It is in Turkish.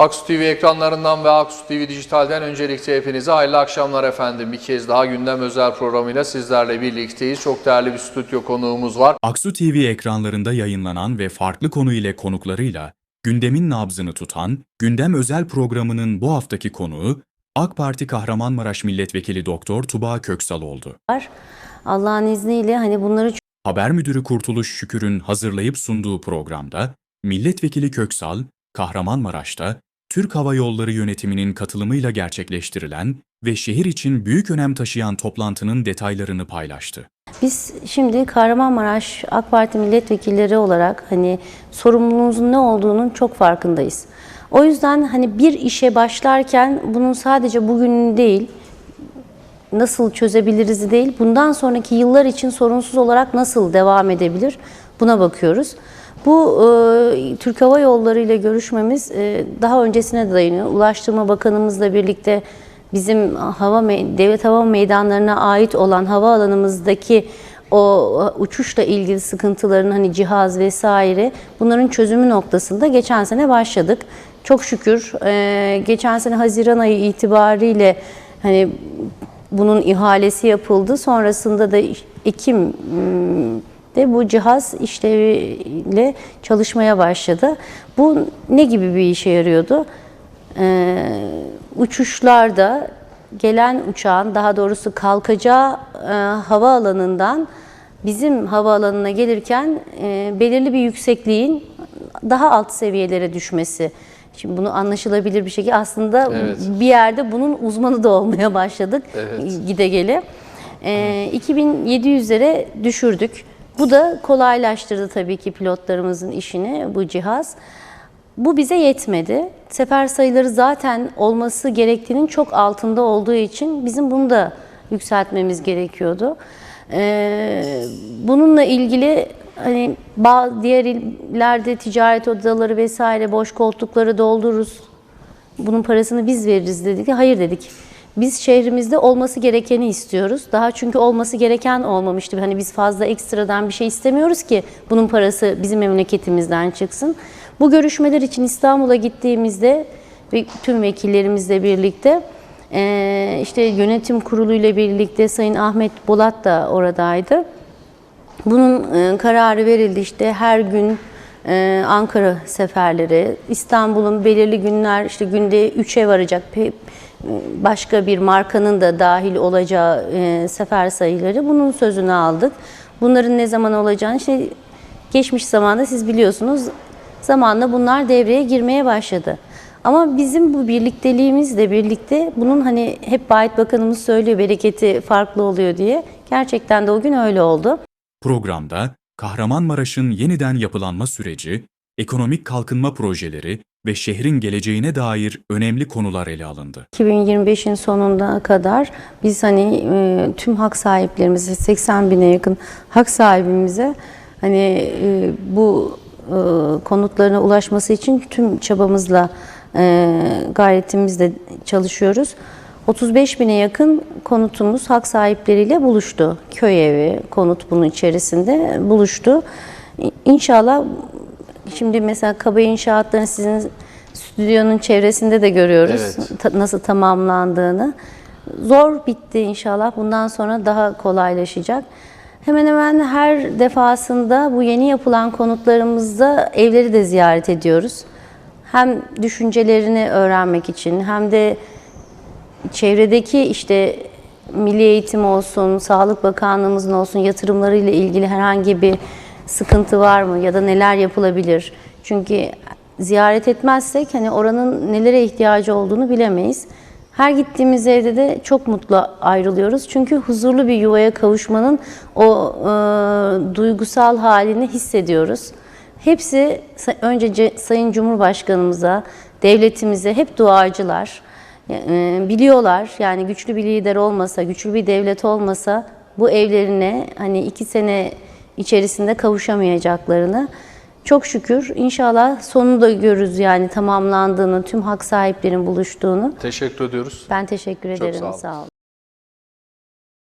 Aksu TV ekranlarından ve Aksu TV Dijital'den öncelikle hepinize hayırlı akşamlar efendim. Bir kez daha gündem özel programıyla sizlerle birlikteyiz. Çok değerli bir stüdyo konuğumuz var. Aksu TV ekranlarında yayınlanan ve farklı konu ile konuklarıyla gündemin nabzını tutan Gündem Özel programının bu haftaki konuğu AK Parti Kahramanmaraş Milletvekili Doktor Tuba Köksal oldu. Allah'ın izniyle hani bunları Haber müdürü Kurtuluş Şükür'ün hazırlayıp sunduğu programda Milletvekili Köksal, Kahramanmaraş'ta Türk Hava Yolları yönetiminin katılımıyla gerçekleştirilen ve şehir için büyük önem taşıyan toplantının detaylarını paylaştı. biz şimdi Kahramanmaraş AK Parti milletvekilleri olarak hani sorumluluğumuzun ne olduğunun çok farkındayız. O yüzden hani bir işe başlarken bunun sadece bugün değil nasıl çözebiliriz değil, bundan sonraki yıllar için sorunsuz olarak nasıl devam edebilir buna bakıyoruz. Bu e, Türk Hava Yolları ile görüşmemiz e, daha öncesine dayanıyor. Ulaştırma Bakanımızla birlikte bizim hava devlet hava meydanlarına ait olan havaalanımızdaki o uçuşla ilgili sıkıntıların hani cihaz vesaire bunların çözümü noktasında geçen sene başladık. Çok şükür e, geçen sene Haziran ayı itibariyle hani bunun ihalesi yapıldı. Sonrasında da Ekim'de bu cihaz işleviyle çalışmaya başladı. Bu ne gibi bir işe yarıyordu? Ee, uçuşlarda gelen uçağın daha doğrusu kalkacağı e, havaalanından bizim havaalanına gelirken e, belirli bir yüksekliğin daha alt seviyelere düşmesi. Şimdi bunu anlaşılabilir bir şekilde aslında Evet. bir yerde bunun uzmanı da olmaya başladık Evet. gide gele. Ee, 2700'lere düşürdük. Bu da kolaylaştırdı tabii ki pilotlarımızın işini bu cihaz. Bu bize yetmedi. Sefer sayıları zaten olması gerektiğinin çok altında olduğu için bizim bunu da yükseltmemiz gerekiyordu. Ee, bununla ilgili hani bazı diğer illerde ticaret odaları vesaire boş koltukları doldururuz bunun parasını biz veririz dedik. Hayır dedik. Biz şehrimizde olması gerekeni istiyoruz. Daha çünkü olması gereken olmamıştı. Hani biz fazla ekstradan bir şey istemiyoruz ki bunun parası bizim memleketimizden çıksın. Bu görüşmeler için İstanbul'a gittiğimizde ve tüm vekillerimizle birlikte işte yönetim kurulu ile birlikte Sayın Ahmet Bolat da oradaydı. Bunun e, kararı verildi işte her gün e, Ankara seferleri, İstanbul'un belirli günler işte günde 3'e varacak başka bir markanın da dahil olacağı e, sefer sayıları bunun sözünü aldık. Bunların ne zaman olacağını işte geçmiş zamanda siz biliyorsunuz zamanla bunlar devreye girmeye başladı. Ama bizim bu birlikteliğimizle birlikte bunun hani hep Bayit Bakanımız söylüyor bereketi farklı oluyor diye. Gerçekten de o gün öyle oldu. Programda Kahramanmaraş'ın yeniden yapılanma süreci, ekonomik kalkınma projeleri ve şehrin geleceğine dair önemli konular ele alındı. 2025'in sonuna kadar biz hani e, tüm hak sahiplerimize 80 bine yakın hak sahibimize hani e, bu e, konutlarına ulaşması için tüm çabamızla gayretimizle çalışıyoruz. 35 bine yakın konutumuz hak sahipleriyle buluştu. Köy evi, konut bunun içerisinde buluştu. İnşallah şimdi mesela kaba inşaatların sizin stüdyonun çevresinde de görüyoruz Evet. ta- nasıl tamamlandığını. Zor bitti inşallah. Bundan sonra daha kolaylaşacak. Hemen hemen her defasında bu yeni yapılan konutlarımızda evleri de ziyaret ediyoruz. Hem düşüncelerini öğrenmek için hem de çevredeki işte Milli Eğitim olsun, Sağlık Bakanlığımızın olsun yatırımlarıyla ilgili herhangi bir sıkıntı var mı ya da neler yapılabilir? Çünkü ziyaret etmezsek hani oranın nelere ihtiyacı olduğunu bilemeyiz. Her gittiğimiz evde de çok mutlu ayrılıyoruz. Çünkü huzurlu bir yuvaya kavuşmanın o e, duygusal halini hissediyoruz. Hepsi önce Ce- Sayın Cumhurbaşkanımıza, devletimize hep duacılar. E, biliyorlar yani güçlü bir lider olmasa, güçlü bir devlet olmasa bu evlerine hani iki sene içerisinde kavuşamayacaklarını. Çok şükür inşallah sonunu da görürüz yani tamamlandığını, tüm hak sahiplerin buluştuğunu. Teşekkür ediyoruz. Ben teşekkür Çok ederim. sağ olun. Sağ olun.